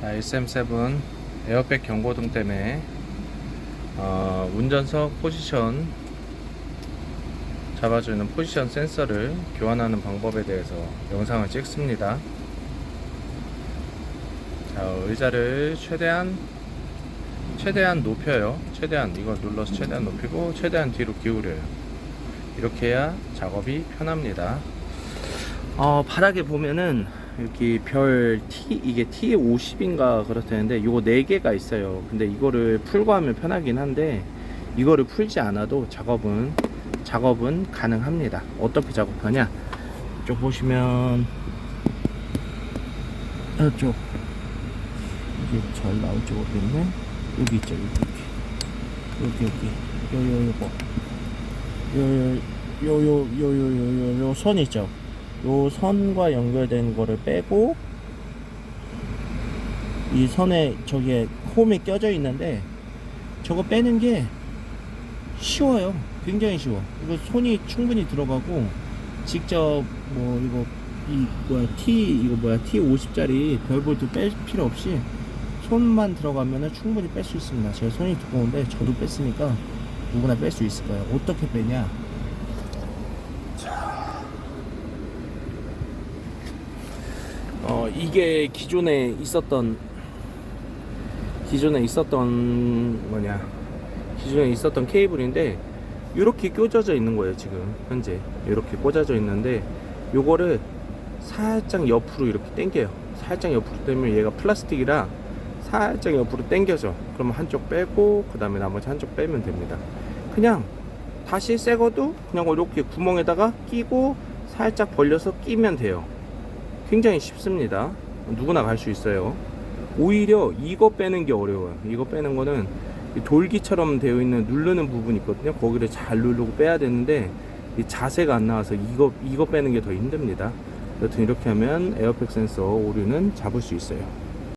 자, SM7 에어백 경고등 때문에 어, 운전석 포지션 잡아주는 포지션 센서를 교환하는 방법에 대해서 영상을 찍습니다. 자, 의자를 최대한 최대한 높여요. 최대한 이걸 눌러서 최대한 높이고 최대한 뒤로 기울여요. 이렇게 해야 작업이 편합니다. 어, 바닥에 보면은 여기 별 T 이게 T 50인가 그렇다는데 이거 4개가 있어요. 근데 이거를 풀고 하면 편하긴 한데 이거를 풀지 않아도 작업은 작업은 가능합니다. 어떻게 작업하냐? 이쪽 보시면 이쪽 이게 잘 나올지 모르겠네. 여기 있죠, 여기 여기 여기 여기 요요 요거 요요 요요 요요요 선 있죠. 요 선과 연결된 거를 빼고 이 선에 저기에 홈이 껴져 있는데 저거 빼는 게 쉬워요. 굉장히 쉬워. 이거 손이 충분히 들어가고 직접 뭐 이거 이 뭐야 T 이거 뭐야 T 50짜리 별볼도 뺄 필요 없이 손만 들어가면은 충분히 뺄 수 있습니다. 제가 손이 두꺼운데 저도 뺐으니까 누구나 뺄 수 있을 거예요. 어떻게 빼냐? 어 이게 기존에 있었던 기존에 있었던 뭐냐 기존에 있었던 케이블인데 이렇게 꽂아져 있는 거예요 지금 현재. 이렇게 꽂아져 있는데 요거를 살짝 옆으로 이렇게 당겨요. 살짝 옆으로 당기면 얘가 플라스틱이라 살짝 옆으로 당겨져. 그러면 한쪽 빼고 그 다음에 나머지 한쪽 빼면 됩니다. 그냥 다시 새 것도 그냥 이렇게 구멍에다가 끼고 살짝 벌려서 끼면 돼요 굉장히 쉽습니다. 누구나 갈 수 있어요. 오히려 이거 빼는 게 어려워요. 이거 빼는 거는 이 돌기처럼 되어 있는 누르는 부분이 있거든요. 거기를 잘 누르고 빼야 되는데 이 자세가 안 나와서 이거 이거 빼는 게 더 힘듭니다. 여튼 이렇게 하면 에어백 센서 오류는 잡을 수 있어요.